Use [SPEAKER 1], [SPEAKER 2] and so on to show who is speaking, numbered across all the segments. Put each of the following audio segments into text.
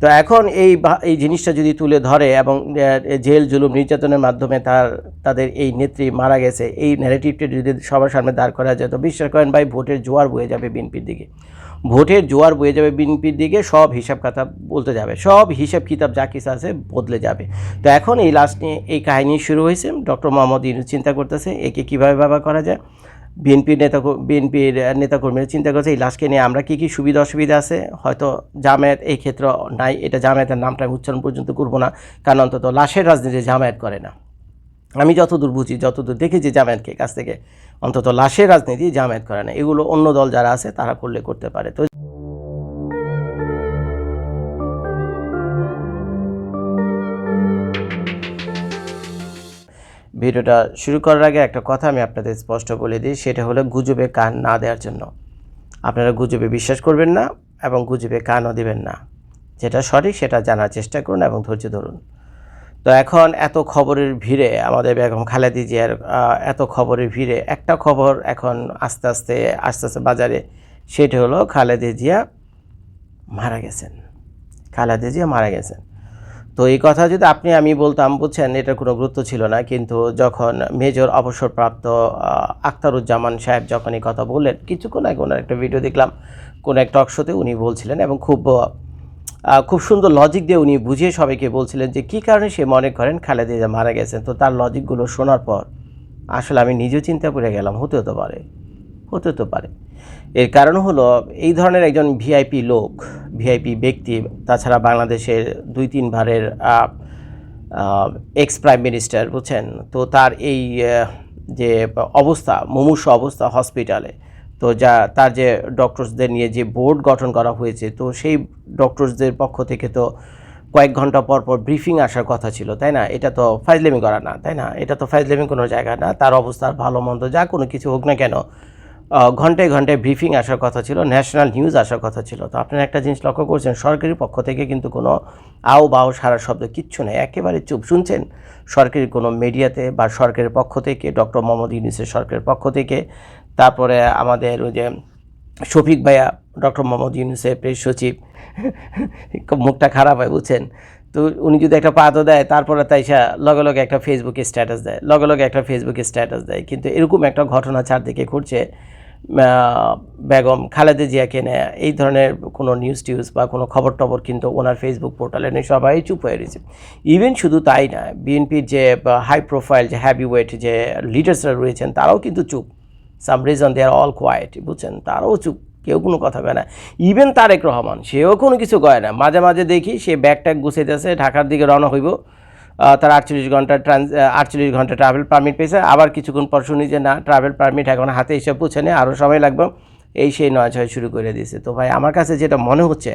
[SPEAKER 1] তো এখন এই এই জিনিসটা যদি তুলে ধরে এবং জেল, জুলুম নির্যাতনের মাধ্যমে তার, তাদের এই নেত্রী মারা গেছে, এই ন্যারেটিভটা যদি সবার সামনে দাঁড় করা যায় তো বিশ্বাস করেন ভাই, ভোটের জোয়ার বয়ে যাবে বিএনপির দিকে। ভোটের জোয়ার বয়ে যাবে বিএনপির দিকে, সব হিসাব কিতাব বলতে যাবে, সব হিসাব কিতাব যা কিছু আছে বদলে যাবে। তো এখন এই লাস্ট নিয়ে এই কাহিনী শুরু হয়েছে, ডক্টর মোহাম্মদ ইউনুস চিন্তা করতেছে, একে কীভাবে ব্যবহার করা যায়? বিএনপির নেতা বিএনপির নেতাকর্মীরা চিন্তা করছে, এই লাশকে নিয়ে আমরা কী কী সুবিধা অসুবিধা আছে? হয়তো জামায়াত এই ক্ষেত্রে নাই, এটা জামায়াতের নামটা আমি উচ্চারণ পর্যন্ত করব না, কারণ অন্তত লাশের রাজনীতি জামায়াত করে না। আমি যতদূর বুঝি, যতদূর দেখেছি জামায়াতকে কাছ থেকে, অন্তত লাশের রাজনীতি জামায়াত করে না। এগুলো অন্য দল যারা আছে, তারা করলে করতে পারে। তো ভিডিওটা শুরু করার আগে একটা কথা আমি আপনাদের স্পষ্ট বলে দিই, সেটা হলো গুজবে কান না দেওয়ার জন্য। আপনারা গুজবে বিশ্বাস করবেন না এবং গুজবে কানও দেবেন না। যেটা সঠিক, সেটা জানার চেষ্টা করুন এবং ধৈর্য ধরুন। তো এখন এত খবরের ভিড়ে আমাদের বেগম খালেদি জিয়ার এত খবরের ভিড়ে একটা খবর এখন আস্তে আস্তে আস্তে আস্তে বাজারে, সেটা হলো খালেদি জিয়া মারা গেছেন। খালেদি জিয়া মারা গেছেন। তো এই কথা যদি আপনি, আমি বলতাম, বুঝছেন, এটার কোনো গুরুত্ব ছিল না। কিন্তু যখন মেজর অবসরপ্রাপ্ত আখতারুজ্জামান সাহেব যখন এই কথা বললেন, কিছুক্ষণ আগে ওনার একটা ভিডিও দেখলাম, কোন এক টক শোতে উনি বলছিলেন এবং খুব খুব সুন্দর লজিক দিয়ে উনি বুঝিয়ে সবাইকে বলছিলেন যে, কী কারণে সে মনে করেন খালেদা মারা গেছেন? তো তার লজিকগুলো শোনার পর, আসলে আমি নিজেও চিন্তা করে গেলাম হতে হতে পারে। হতে হতে পারে। এর কারণ হলো এই ধরনের একজন ভিআইপি লোক, ভিআইপি ব্যক্তি, তাছাড়া বাংলাদেশের দুই তিনবারের এক্স প্রাইম মিনিস্টার বুঝছেন? তো তার এই যে অবস্থা, মুমূর্ষ অবস্থা হসপিটালে তো যা, তার যে ডক্টরসদের নিয়ে যে বোর্ড গঠন করা হয়েছে, তো সেই ডক্টরসদের পক্ষ থেকে তো কয়েক ঘণ্টা পর পর ব্রিফিং আসার কথা ছিল, তাই না? এটা তো ফাইজলেমি করা না, তাই না? এটা তো ফাইজলেমি কোনো জায়গা না, তার অবস্থার ভালো মন্দ যা কোনো কিছু হোক না কেন ঘন্টায় ঘন্টায় ব্রিফিং আসার কথা ছিল ন্যাশনাল নিউজ আসার কথা ছিল। তো আপনারা একটা জিনিস লক্ষ্য করছেন, সরকারি পক্ষ থেকে কিন্তু কোনো আও বাও সারা শব্দ কিচ্ছু নেই। একেবারে চুপ। শুনছেন? সরকারি কোনো মিডিয়াতে বা সরকারের পক্ষ থেকে ডক্টর মোহাম্মদ ইউনিসের সরকারের পক্ষ থেকে, তারপরে আমাদের ওই যে শফিক ভাইয়া ডক্টর মোহাম্মদ ইউনুসের প্রেস সচিব, মুখটা খারাপ হয়, বুঝছেন? তো উনি যদি একটা পাতও দেয়, তারপরে তাই সে লগে লগে একটা ফেসবুকে স্ট্যাটাস দেয়, লগে লগে একটা ফেসবুকে স্ট্যাটাস দেয়। কিন্তু এরকম একটা ঘটনা চারদিকে ঘটছে বেগম খালেদা জিয়াকে নিয়ে, এই ধরনের কোনো নিউজ টিউজ বা কোনো খবর টবর কিন্তু ওনার ফেসবুক পোর্টালে নেই, সবাই চুপ হয়ে রয়েছে। ইভেন শুধু তাই না বিএনপির যে হাই প্রোফাইল যে হ্যাভি ওয়েট যে লিডার্সরা রয়েছেন, তারাও কিন্তু চুপ। Some reason they are all quiet বুঝছেন? তারাও চুপ, কেউ কোনো কথা কয় না। ইভেন তারেক রহমান, সেও কোনো কিছু কয় না। মাঝে মাঝে দেখি সে ব্যাগ ট্যাগ গুছাইতেছে, ঢাকার দিকে রওনা হইব। তার আটচল্লিশ ঘণ্টা ট্রান্স আটচল্লিশ ঘণ্টা ট্রাভেল পারমিট পেয়েছে। আবার কিছুক্ষণ পর শুনি যে, না ট্রাভেল পারমিট এখন হাতে এসে পৌঁছে নেই আরও সময় লাগবে। এই সেই নয় ছয় শুরু করে দিয়েছে। তো ভাই, আমার কাছে যেটা মনে হচ্ছে,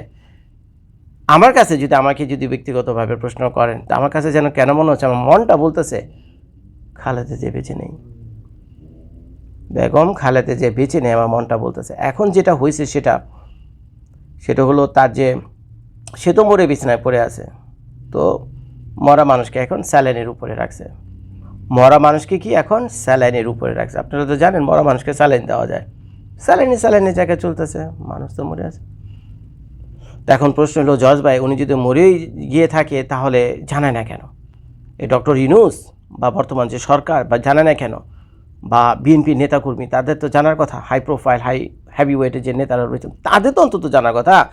[SPEAKER 1] আমার কাছে যদি আমাকে যদি ব্যক্তিগতভাবে প্রশ্ন করেন, তো আমার কাছে যেন কেন মনে হচ্ছে, আমার মনটা বলতেছে, খালেদা যে বেঁচে নেই। বেগম খালেদা যে বেঁচে নেই, আমার মনটা বলতেছে। এখন যেটা হয়েছে সেটা সেটা হলো তার যে, সে তো মরে বিছানায় পড়ে আছে। তো মরা মানুষকে এখন স্যালাইনের উপরে রাখছে। মরা মানুষকে কি এখন স্যালাইনের উপরে রাখছে? আপনারা তো জানেন মরা মানুষকে স্যালাইন দেওয়া যায়। স্যালাইনে স্যালাইনের জায়গায় চলতেছে, মানুষ তো মরে আছে। তো এখন প্রশ্ন হলো, জজ ভাই, উনি যদি মরেই গিয়ে থাকে, তাহলে জানায় না কেন? এই ডক্টর ইনুস বা বর্তমান যে সরকার, বা জানে না কেন? বা বিএনপি নেতাকর্মী, তাদের তো জানার কথা, হাই প্রোফাইল, হাই হ্যাভি ওয়েটের যে নেতারা রয়েছেন, তাদের তো অন্তত জানার কথা।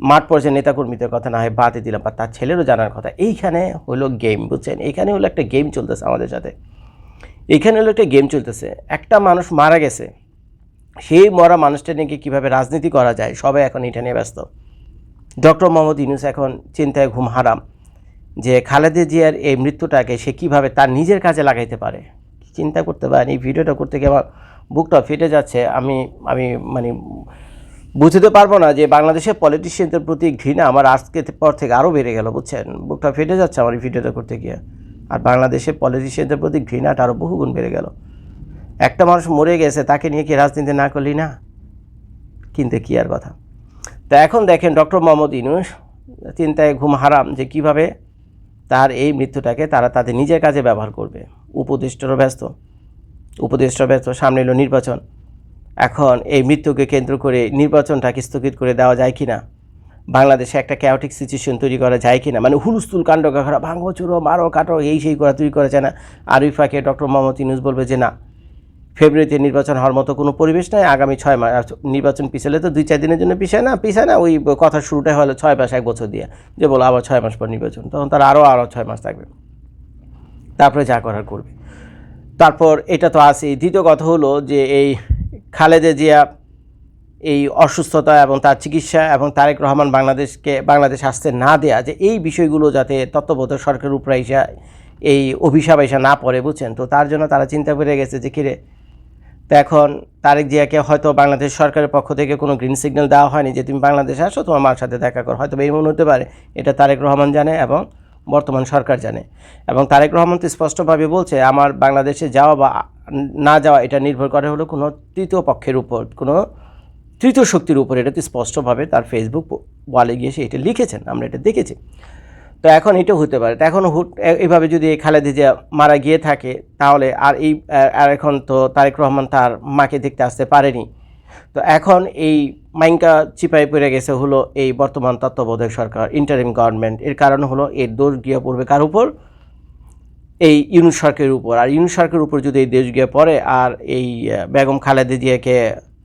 [SPEAKER 1] মাঠ পর্যায়ে নেতাকর্মীদের কথা না হয় বাদে দিলাম, বা তার ছেলেরও জানার কথা। এইখানে হলো গেম বুঝছেন? এইখানে হলো একটা গেম চলতেছে আমাদের সাথে। এইখানে হলো একটা গেম চলতেছে। একটা মানুষ মারা গেছে। সেই মরা মানুষটা নিয়ে কীভাবে রাজনীতি করা যায়? সবাই এখন এটা নিয়ে ব্যস্ত। ডক্টর মোহাম্মদ ইউনুস এখন চিন্তায় ঘুম হারাম। যে খালেদা জিয়ার এই মৃত্যুটাকে সে কীভাবে তার নিজের কাজে লাগাইতে পারে? চিন্তা করতে পারেন, এই ভিডিওটা করতে গিয়ে আমার বুকটা ফেটে যাচ্ছে। আমি আমি মানে বুঝতে পারব না যে বাংলাদেশের পলিটিশিয়ানদের প্রতি ঘৃণা আমার আজকে পর থেকে আরও বেড়ে গেল, বুঝছেন? বুকটা ফেটে যাচ্ছে আমার এই ভিডিওটা করতে গিয়ে। আর বাংলাদেশের পলিটিশিয়ানদের প্রতি ঘৃণাটা আরও বহুগুণ বেড়ে গেল। একটা মানুষ মরে গেছে, তাকে নিয়ে কি রাজনীতি না করলি না? কিন্তু কি আর কথা। তা এখন দেখেন ডক্টর মোহাম্মদ ইনুস চিন্তায় ঘুম হারাম যে কীভাবে তার এই মৃত্যুটাকে তারা তাদের নিজের কাজে ব্যবহার করবে। উপদেষ্টারও ব্যস্ত। উপদেষ্টা ব্যস্ত, সামনে এলো নির্বাচন। এখন এই মৃত্যুকে কেন্দ্র করে নির্বাচনটাকে স্থগিত করে দেওয়া যায় কি না বাংলাদেশে একটা ক্যাওটিক সিচুয়েশন তৈরি করা যায় কি না মানে হুলুস্থুল কাণ্ড কাখড়া ভাঙো চুরো, মারো, কাটো, এই সেই করা তৈরি করা যায় না। আরিফাকে ডক্টর মোহাম্মদ ইউনুস বলবে যে না, ফেব্রুয়ারিতে নির্বাচন হওয়ার মতো কোনো পরিবেশ নাই, আগামী ছয় মাস নির্বাচন পিছালে তো দুই চার দিনের জন্য পিছায় না পিছায় না, ওই কথা শুরুটাই হলো ছয় মাস, এক বছর দিয়ে। যে বলো আবার ছয় মাস পর নির্বাচন, তখন তার আরও আরও ছয় মাস থাকবে। তারপরে যা করার করবে। তারপর এটা তো আছে দ্বিতীয় কথা হলো যে এই খালেদা জিয়া এই অসুস্থতা এবং তার চিকিৎসা এবং তারেক রহমান বাংলাদেশকে, বাংলাদেশ আসতে না দেয়া যে এই বিষয়গুলো যাতে তত্ত্বাবধায়ক সরকারের উপরে এসে এই অভিশাপ এসে না পড়ে, বুঝছেন? তো তার জন্য তারা চিন্তা করে গেছে যে, কিরে, তো এখন তারেক জিয়াকে হয়তো বাংলাদেশ সরকারের পক্ষ থেকে কোনো গ্রিন সিগন্যাল দেওয়া হয়নি যে, তুমি বাংলাদেশে আসো, তোমার মার সাথে দেখা করো। হয়তো এই মনে হতে পারে। এটা তারেক রহমান জানে এবং বর্তমান সরকার জানে। এবং তারেক রহমান তো স্পষ্টভাবে বলছে, আমার বাংলাদেশে যাওয়া বা না যাওয়া, এটা নির্ভর করে হলো কোনো তৃতীয় পক্ষের উপর, কোনো তৃতীয় শক্তির উপর। এটা তো স্পষ্টভাবে তার ফেসবুক ওয়ালে গিয়ে সে এটা লিখেছেন, আমরা এটা দেখেছি। তো এখন এটা হতে পারে। তো এখন হুট, এ- এইভাবে যদি খালেদা জিয়া মারা গিয়ে থাকে, তাহলে আর এই আর এখন তো তারেক রহমান তার মাকে দেখতে আসতে পারেনি। তো এখন এই মাইনকা চিপাই পড়ে গেছে হলো এই বর্তমান তত্ত্বাবধায়ক সরকার ইন্টারিম গভর্নমেন্ট এর কারণ হলো এর দোষ গিয়ে পড়বে কার উপর? এই ইউনুস সরকারের উপর। আর ইউনুস সরকারের উপর যদি এই দেশ গিয়ে পড়ে, আর এই বেগম খালেদা জিয়াকে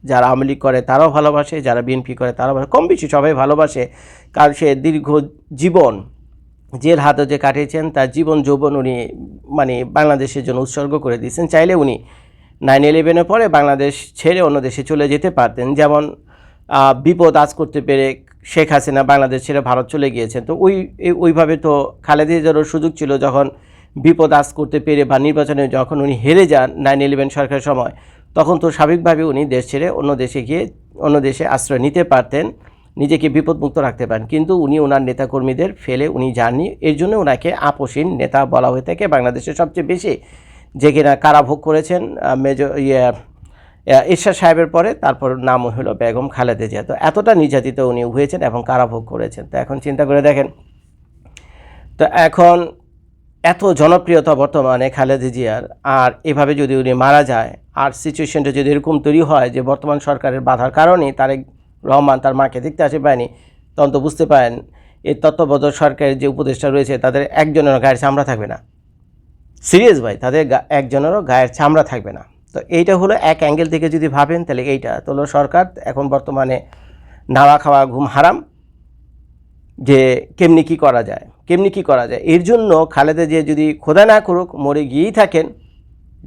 [SPEAKER 1] যারা আওয়ামী লীগ করে তারাও ভালোবাসে, যারা বিএনপি করে তারাও কম বেশি সবাই ভালোবাসে, কারণ সে দীর্ঘ জীবন জেল হাতে যে কাটিয়েছেন, তার জীবন যৌবন উনি মানে বাংলাদেশের জন্য উৎসর্গ করে দিয়েছেন। চাইলে উনি নাইন ইলেভেনের পরে বাংলাদেশ ছেড়ে অন্য দেশে চলে যেতে পারতেন। যেমন বিপদ আজ করতে পেরে শেখ হাসিনা বাংলাদেশ ছেড়ে ভারত চলে গিয়েছেন। তো ওই ওইভাবে তো খালেদা জিয়ারও সুযোগ ছিল যখন বিপদ আজ করতে পেরে বা নির্বাচনে যখন উনি হেরে যান নাইন ইলেভেন সরকারের সময় তখন তো স্বাভাবিকভাবে উনি দেশ ছেড়ে অন্য দেশে গিয়ে অন্য দেশে আশ্রয় নিতে পারতেন নিজেকে বিপদমুক্ত রাখতে পারেন। কিন্তু উনি ওনার নেতাকর্মীদের ফেলে উনি যাননি। এর জন্য ওনাকে আপোষহীন নেতা বলা হয়ে থাকে বাংলাদেশের সবচেয়ে বেশি। যে কিনা কারাভোগ করেছেন মেজর ইয়ে আহ, এরশাদ সাহেবের পরে তারপর নাম হলো বেগম খালেদা জিয়া। তো এতটা নির্যাতিত উনি হয়েছেন এবং কারাভোগ করেছেন? তো এখন চিন্তা করে দেখেন। তো এখন এত জনপ্রিয়তা বর্তমানে খালেদা জিয়ার, আর এভাবে যদি উনি মারা যায়, আর সিচুয়েশনটা যদি এরকম তৈরি হয় যে বর্তমান সরকারের বাধার কারণে তারেক রহমান তার মাকে দেখতে আসে পায়নি, তখন তো বুঝতে পারেন, এই তত্ত্বাবধায়ক সরকারের যে উপদেষ্টা রয়েছে, তাদের একজনেরও গায়ের চামড়া থাকবে না। সিরিয়াস ভাই, তাদের একজনেরও গায়ের চামড়া থাকবে না। তো এইটা হলো এক অ্যাঙ্গেল থেকে যদি ভাবেন, তাহলে এইটা তো সরকার, এখন বর্তমানে নাওয়া খাওয়া ঘুম হারাম। যে কেমনি কি করা যায়, কেমনি কি করা যায়? এর জন্য খালেদা যে যদি খোদা না করুক, মরে গিয়েই থাকেন।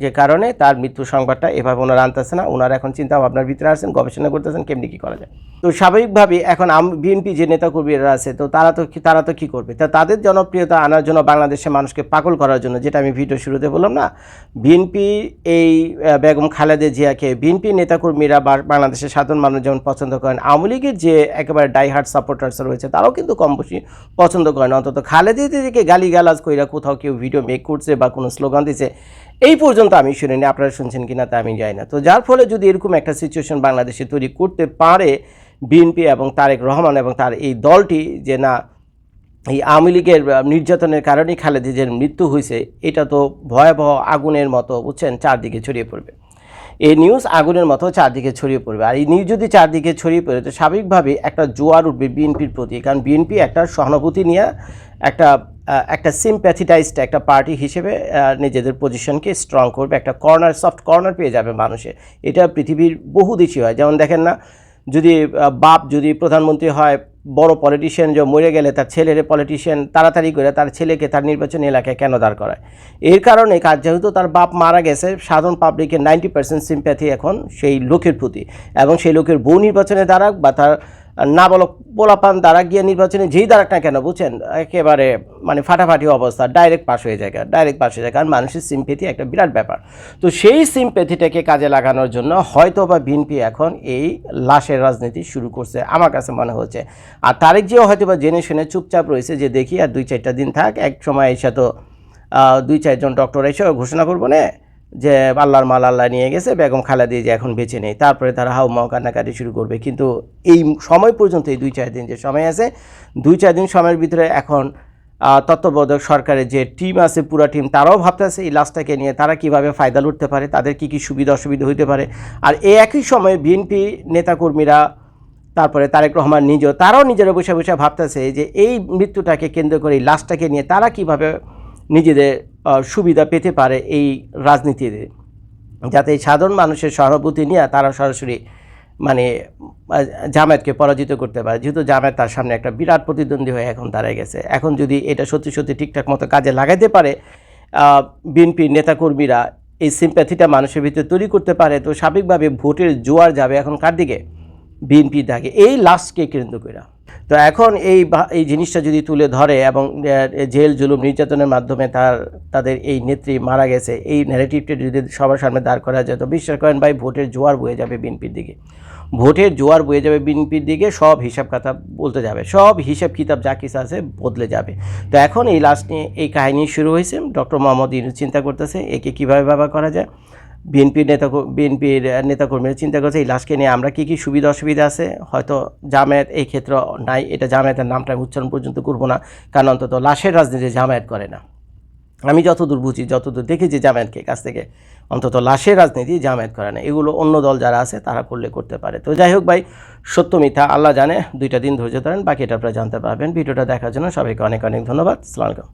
[SPEAKER 1] যে কারণে তার মৃত্যু সংবাদটা এভাবে ওনারা আনতেছে না। ওনারা এখন চিন্তা ভাবনার ভিতরে আসছেন গবেষণা করতেছেন, কেমনি কী করা যায়। তো স্বাভাবিকভাবে এখন বিএনপি যে নেতাকর্মীরা আছে, তো তারা তো তারা তো কী করবে? তা তাদের জনপ্রিয়তা আনার জন্য বাংলাদেশের মানুষকে পাগল করার জন্য, যেটা আমি ভিডিও শুরুতে বললাম না, বিএনপি এই বেগম খালেদা জিয়াকে বিএনপি নেতাকর্মীরা বাংলাদেশের সাধারণ মানুষ যেমন পছন্দ করেন, আওয়ামী লীগের যে একেবারে ডাইহার্ট সাপোর্টার্স রয়েছে, তারাও কিন্তু কম বেশি পছন্দ করেন। অন্তত খালেদা জিয়াকে গালি গালাজ কইরা কোথাও কেউ ভিডিও মেক করছে বা কোনো স্লোগান দিছে এই পর্যন্ত আমি শুনিনি, আপনারা শুনছেন কিনা তা আমি জানি না। তো যার ফলে যদি এরকম একটা সিচুয়েশন বাংলাদেশে তৈরি করতে পারে বিএনপি এবং তারেক রহমান এবং তার এই দলটি যে না, এই আওয়ামী লীগের নির্যাতনের কারণেই খালেদা জিয়ার মৃত্যু হয়েছে, এটা তো ভয়াবহ আগুনের মতো, বুঝছেন, চারদিকে ছড়িয়ে পড়বে। এই নিউজ আগুনের মতো চারদিকে ছড়িয়ে পড়বে। আর এই নিউজ যদি চারদিকে ছড়িয়ে পড়ে, তো স্বাভাবিকভাবে একটা জোয়ার উঠবে বিএনপির প্রতি। কারণ বিএনপি একটা সহানুভূতি নিয়ে একটা একটা সিম্প্যাথিটাইজড একটা পার্টি হিসেবে নিজেদের পজিশনকে স্ট্রং করবে, একটা কর্নার সফট কর্নার পেয়ে যাবে মানুষের এটা পৃথিবীর বহু দেশই হয়। যেমন দেখেন না, যদি বাপ যদি প্রধানমন্ত্রী হয়, বড় পলিটিশিয়ান যে মরে গেলে তার ছেলের পলিটিশিয়ান তাড়াতাড়ি করে তার ছেলেকে তার নির্বাচনী এলাকায় কেন দাঁড় করায়? এর কারণে কাজ যেহেতু তার বাপ মারা গেছে, সাধারণ পাবলিকের নাইনটি পার্সেন্ট সিম্প্যাথি এখন সেই লোকের প্রতি। এবং সেই লোকের বউ নির্বাচনে দাঁড়াক বা তার না বলো পোলাপান দ্বারা গিয়ে নির্বাচনে যেই দাঁড়াক না কেন, বুঝছেন? একেবারে মানে ফাটাফাটি অবস্থা ডাইরেক্ট পাশ হয়ে যায় ডাইরেক্ট পাশ হয়ে যায়, কারণ মানুষের সিম্প্যাথি একটা বিরাট ব্যাপার। তো সেই সিম্প্যাথিটাকে কাজে লাগানোর জন্য হয়তো বা বিএনপি এখন এই লাশের রাজনীতি শুরু করছে, আমার কাছে মনে হচ্ছে। আর তারেক জিও হয়তো বা জেনে শুনে চুপচাপ রয়েছে যে, দেখি, আর দুই চারটা দিন থাক, এক সময় এসে তো দুই চারজন ডক্টর এসে ঘোষণা করব না যে আল্লাহর মাল আল্লাহ নিয়ে গেছে, বেগম খালেদা যে এখন বেঁচে নেই। তারপরে তারা হাউ মাও কান্নাকাটি শুরু করবে। কিন্তু এই সময় পর্যন্ত, এই দুই চার দিন যে সময় আছে দুই চার দিন সময়ের ভিতরে এখন তত্ত্বাবধায়ক সরকারের যে টিম আছে, পুরো টিম, তারাও ভাবতেছে এই লাশটাকে নিয়ে তারা কীভাবে ফায়দা লুটতে পারে, তাদের কি কি সুবিধা অসুবিধা হইতে পারে। আর এই একই সময়ে বিএনপি নেতাকর্মীরা, তারপরে তারেক রহমান নিজেও, তারাও নিজেরা বসে বসে ভাবতেছে যে এই মৃত্যুটাকে কেন্দ্র করে এই লাশটাকে নিয়ে তারা কীভাবে নিজেদের সুবিধা পেতে পারে এই রাজনীতিতে। যাতে সাধারণ মানুষের সহানুভূতি নিয়ে তারা সরাসরি মানে জামায়াতকে পরাজিত করতে পারে। যেহেতু জামায়াত তার সামনে একটা বিরাট প্রতিদ্বন্দ্বী হয়ে এখন দাঁড়ায় গেছে। এখন যদি এটা সত্যি সত্যি ঠিকঠাক মতো কাজে লাগাইতে পারে বিএনপির নেতাকর্মীরা এই সিম্প্যাথিটা মানুষের ভিতরে তৈরি করতে পারে, তো স্বাভাবিকভাবে ভোটের জোয়ার যাবে এখন কার দিকে? বিএনপির থাকে এই লাস্টকে কেন্দ্র করে তো এখন এই এই জিনিসটা যদি তুলে ধরে এবং জেল, জুলুম নির্যাতনের মাধ্যমে তার, তাদের এই নেত্রী মারা গেছে, এই ন্যারেটিভটা যদি সবার সামনে দাঁড় করা যায়, তো বিশ্বাস করেন ভাই, ভোটের জোয়ার বয়ে যাবে বিএনপির দিকে। ভোটের জোয়ার বয়ে যাবে বিএনপির দিকে, সব হিসাব কিতাব বলতে যাবে, সব হিসাব কিতাব যা কিছু আছে বদলে যাবে। তো এখন এই লাস্ট নিয়ে এই কাহিনী শুরু হয়েছে, ডক্টর মোহাম্মদ ইউনুস চিন্তা করতেছে, একে কীভাবে ব্যবহার করা যায়। বিএনপির নেতা বিএনপির নেতাকর্মীরা চিন্তা করছে, এই লাশকে নিয়ে আমরা কী কী সুবিধা অসুবিধা আছে? হয়তো জামায়াত এই ক্ষেত্রে নাই, এটা জামায়াতের নামটা আমি উচ্চারণ পর্যন্ত করব না, কারণ অন্তত লাশের রাজনীতি জামায়াত করে না। আমি যতদূর বুঝি, যতদূর দেখেছি জামায়াতকে কাছ থেকে, অন্তত লাশের রাজনীতি জামায়াত করে না। এগুলো অন্য দল যারা আছে, তারা করলে করতে পারে। তো যাই হোক ভাই, সত্য মিথ্যা, আল্লাহ জানে, দুইটা দিন ধৈর্য ধরেন, বাকিটা আপনারা জানতে পারবেন। ভিডিওটা দেখার জন্য সবাইকে অনেক অনেক ধন্যবাদ। সালাম আলাইকুম।